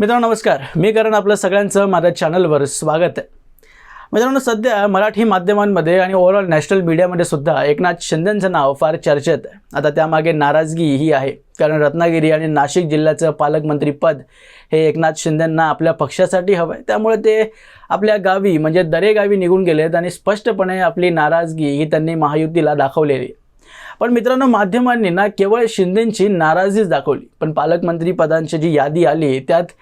मित्रांनो नमस्कार. मी करण आपलं सगळ्यांचं माझ्या चॅनलवर स्वागत आहे. मित्रांनो सध्या मराठी माध्यमांमध्ये आणि ओव्हरऑल नॅशनल मीडियामध्ये सुद्धा एकनाथ शिंदेंचं नाव फार चर्चेत आहे. आता त्यामागे नाराजगी ही आहे. कारण रत्नागिरी आणि नाशिक जिल्ह्याचं पालकमंत्रीपद हे एकनाथ शिंदेंना आपल्या पक्षासाठी हवं आहे. त्यामुळे ते आपल्या गावी म्हणजे दरे गावी निघून गेलेत आणि स्पष्टपणे आपली नाराजगी ही त्यांनी महायुतीला दाखवलेली पण मित्रांनो माध्यमांनी ना केवळ शिंदेंची नाराजीच दाखवली. पण पालकमंत्री पदांची जी यादी आली त्यात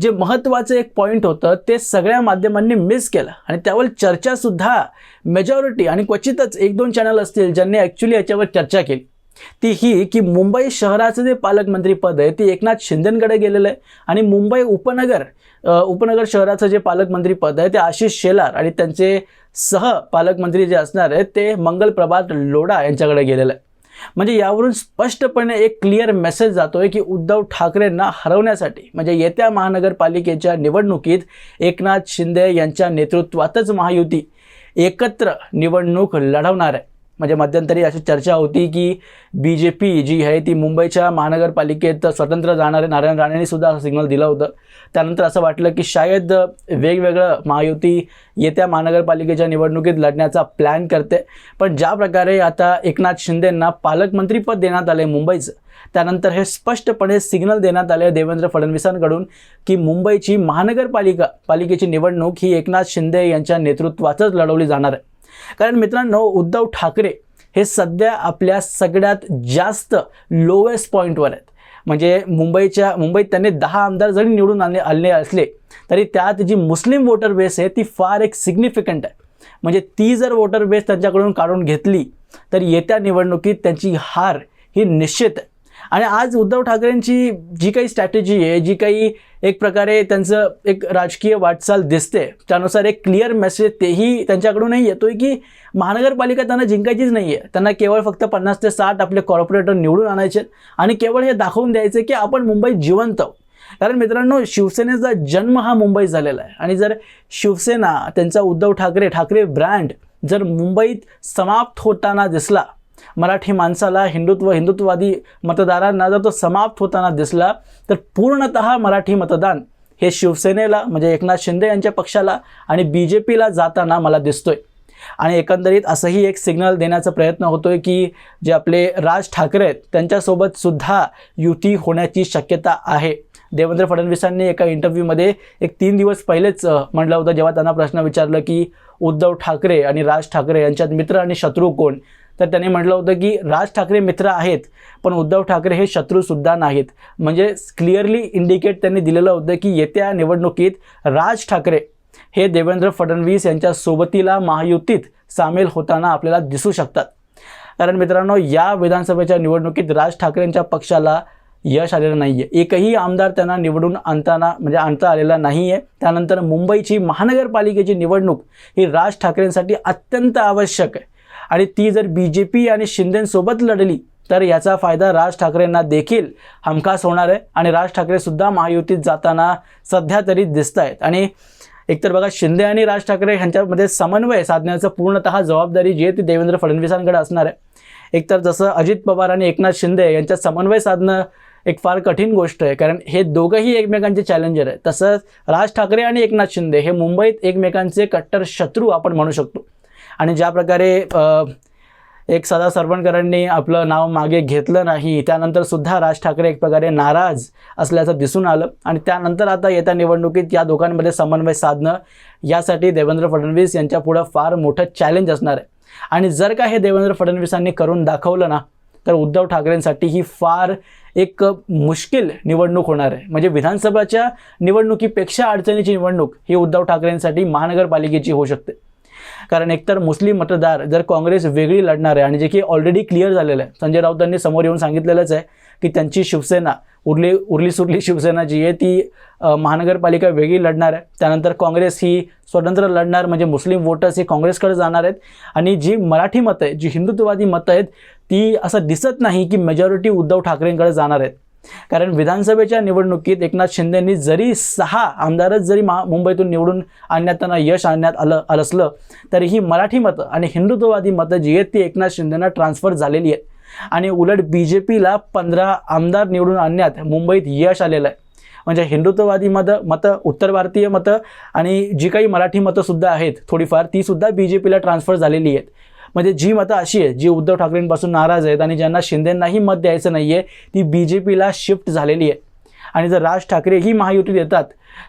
जे महत्त्वाचं एक पॉईंट होतं ते सगळ्या माध्यमांनी मिस केलं. आणि त्यावर चर्चासुद्धा मेजॉरिटी आणि क्वचितच एक दोन चॅनल असतील ज्यांनी ॲक्च्युली याच्यावर चर्चा केली. ती ही की मुंबई शहराचं जे पालकमंत्री पद आहे ते एकनाथ शिंदेंकडे गेलेलं आहे. आणि मुंबई उपनगर उपनगर शहराचं जे पालकमंत्री पद आहे ते आशिष शेलार आणि त्यांचे सह पालकमंत्री जे असणार आहेत ते मंगल प्रभात लोढा यांच्याकडे गेलेलं आहे. म्हणजे यावरून स्पष्टपणे एक क्लिअर मेसेज जातोय की उद्धव ठाकरेंना हरवण्यासाठी म्हणजे येत्या महानगरपालिकेच्या निवडणुकीत एकनाथ शिंदे यांच्या नेतृत्वातच महायुती एकत्र निवडणूक लढवणार आहे. म्हणजे मध्यंतरी अशी चर्चा होती की बी जे पी जी आहे ती मुंबईच्या महानगरपालिकेत स्वतंत्र जाणारे नारायण राणेंनी सुद्धा असं सिग्नल दिलं होतं. त्यानंतर असं वाटलं की शायद वेगवेगळं महायुती येत्या महानगरपालिकेच्या निवडणुकीत लढण्याचा प्लॅन करते. पण ज्या प्रकारे आता एकनाथ शिंदेंना पालकमंत्रीपद देण्यात आले मुंबईचं त्यानंतर हे स्पष्टपणे सिग्नल देण्यात आले देवेंद्र फडणवीसांकडून की मुंबईची महानगरपालिका पालिकेची निवडणूक ही एकनाथ शिंदे यांच्या नेतृत्वातच लढवली जाणार आहे. कारण मित्रांनो उद्धव ठाकरे हे सध्या आपल्या सगळ्यात जास्त लोवेस्ट पॉईंटवर आहेत. म्हणजे मुंबईच्या मुंबईत त्यांनी दहा आमदार जरी निवडून आणले आले असले तरी त्यात जी मुस्लिम वोटर बेस आहे ती फार एक सिग्निफिकंट आहे. म्हणजे ती जर वोटर बेस त्यांच्याकडून काढून घेतली तर येत्या निवडणुकीत त्यांची हार ही निश्चित आहे. आणि आज उद्धव ठाकरेंची जी काही स्ट्रॅटेजी आहे जी काही एक प्रकारे त्यांचं एक राजकीय वाटचाल दिसते त्यानुसार एक क्लिअर मेसेज तेही त्यांच्याकडूनही येतोय की महानगरपालिका त्यांना जिंकायचीच नाही आहे त्यांना केवळ फक्त पन्नास ते साठ आपले कॉर्पोरेटर निवडून आणायचे आणि केवळ हे दाखवून द्यायचे की आपण मुंबईत जिवंत आहोत. कारण मित्रांनो शिवसेनेचा जन्म हा मुंबईत झालेला आहे. आणि जर शिवसेना त्यांचा उद्धव ठाकरे ठाकरे ब्रँड जर मुंबईत समाप्त होताना दिसला मराठी माणसाला हिंदुत्व हिंदुत्ववादी मतदारांना जर तो समाप्त होताना दिसला तर पूर्णत मराठी मतदान हे शिवसेनेला म्हणजे एकनाथ शिंदे यांच्या पक्षाला आणि बी जे पीला जाताना मला दिसतोय. आणि एकंदरीत असंही एक सिग्नल देण्याचा प्रयत्न होतोय की जे आपले राज ठाकरे आहेत त्यांच्यासोबत सुद्धा युती होण्याची शक्यता आहे. देवेंद्र फडणवीसांनी एका इंटरव्ह्यूमध्ये एक तीन दिवस पहिलेच म्हटलं होतं जेव्हा त्यांना प्रश्न विचारलं की उद्धव ठाकरे आणि राज ठाकरे यांच्यात मित्र आणि शत्रू कोण? तर त्यांनी म्हटलं होतं की राज ठाकरे मित्र आहेत पण उद्धव ठाकरे हे शत्रूसुद्धा नाहीत. म्हणजे क्लिअरली इंडिकेट त्यांनी दिलेलं होतं की येत्या निवडणुकीत राज ठाकरे हे देवेंद्र फडणवीस यांच्या सोबतीला महायुतीत सामील होताना आपल्याला दिसू शकतात. कारण मित्रांनो या विधानसभेच्या निवडणुकीत राज ठाकरेंच्या पक्षाला यश आलेलं नाही आहे एकही आमदार त्यांना निवडून आणताना म्हणजे आणता आलेला नाही आहे त्यानंतर मुंबईची महानगरपालिकेची निवडणूक ही राज ठाकरेंसाठी अत्यंत आवश्यक आहे. आणि ती जर बी जे पी आणि शिंदेसोबत लढली तर याचा फायदा राज ठाकरेंना देखील हमखास होणार आहे. आणि राज ठाकरेसुद्धा महायुतीत जाताना सध्या तरी दिसत आहेत आणि एकतर बघा शिंदे आणि राज ठाकरे यांच्यामध्ये समन्वय साधण्याचं पूर्णतः जबाबदारी जी आहे ती देवेंद्र फडणवीसांकडे असणार आहे. एकतर जसं अजित पवार आणि एकनाथ शिंदे यांच्यात समन्वय साधणं एक फार कठीण गोष्ट आहे. कारण हे दोघंही एकमेकांचे चॅलेंजर आहे तसंच राज ठाकरे आणि एकनाथ शिंदे हे मुंबईत एकमेकांचे कट्टर शत्रू आपण म्हणू शकतो. आणि ज्या प्रकारे एक सदा सरवणकरांनी आपलं नाव मागे घेतलं नाही त्यानंतर सुद्धा राज ठाकरे एक प्रकारे नाराज असल्याचं दिसून आलं. आणि त्यानंतर आता येत्या निवडणुकीत या दोघांमध्ये समन्वय साधणं यासाठी देवेंद्र फडणवीस यांच्यापुढं फार मोठं चॅलेंज असणार आहे. आणि जर का हे देवेंद्र फडणवीसांनी करून दाखवलं ना तर उद्धव ठाकरेंसाठी ही फार एक मुश्किल निवडणूक होणार आहे. म्हणजे विधानसभाच्या निवडणुकीपेक्षा अडचणीची निवडणूक ही उद्धव ठाकरेंसाठी महानगरपालिकेची होऊ शकते. कारण एकतर मुस्लिम मतदार जर काँग्रेस वेगळी लढणार आहे आणि जे की ऑलरेडी क्लिअर झालेलं आहे. संजय राऊतांनी समोर येऊन सांगितलेलंच आहे की त्यांची शिवसेना उरली उरली सुरली शिवसेना जी आहे ती महानगरपालिका वेगळी लढणार आहे. त्यानंतर काँग्रेस ही स्वतंत्र लढणार म्हणजे मुस्लिम वोटर्स ही काँग्रेसकडे जाणार आहेत. आणि जी मराठी मतं आहेत जी हिंदुत्ववादी मतं आहेत ती असं दिसत नाही की मेजॉरिटी उद्धव ठाकरेंकडे जाणार आहेत. कारण विधानसभेच्या निवडणुकीत एकनाथ शिंदेंनी जरी सहा आमदारच जरी मा मुंबईतून निवडून आणण्यात त्यांना यश आणण्यात आलं आलं असलं तरीही मराठी मतं आणि हिंदुत्ववादी मतं जी आहेत ती एकनाथ शिंदेंना ट्रान्सफर झालेली आहेत. आणि उलट बी जे पीला पंधरा आमदार निवडून आणण्यात मुंबईत यश आलेलं आहे. म्हणजे हिंदुत्ववादी मतं मतं उत्तर भारतीय मतं आणि जी काही मराठी मतंसुद्धा आहेत थोडीफार तीसुद्धा बी जे पीला ट्रान्सफर झालेली आहेत. म्हणजे जी मतं अशी आहेत जी उद्धव ठाकरेंपासून नाराज आहेत आणि ज्यांना शिंदेंनाही मत द्यायचं नाही आहे ती बी जे पीला शिफ्ट झालेली आहे. आणि जर राज ठाकरे ही महायुती देतात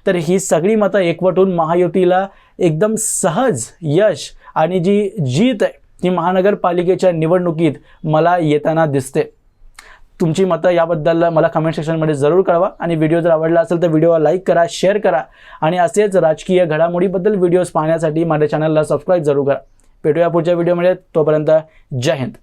तर ही सगळी मतं एकवटून महायुतीला एकदम सहज यश आणि जी जीत आहे ती महानगरपालिकेच्या निवडणुकीत मला येताना दिसते. तुमची मतं याबद्दल मला कमेंट सेक्शनमध्ये जरूर कळवा आणि व्हिडिओ जर आवडला असेल तर व्हिडिओला लाईक करा शेअर करा आणि असेच राजकीय घडामोडीबद्दल व्हिडिओज पाहण्यासाठी माझ्या चॅनलला सबस्क्राईब जरूर करा. भेटूया पुढच्या व्हिडिओमध्ये तोपर्यंत जय हिंद.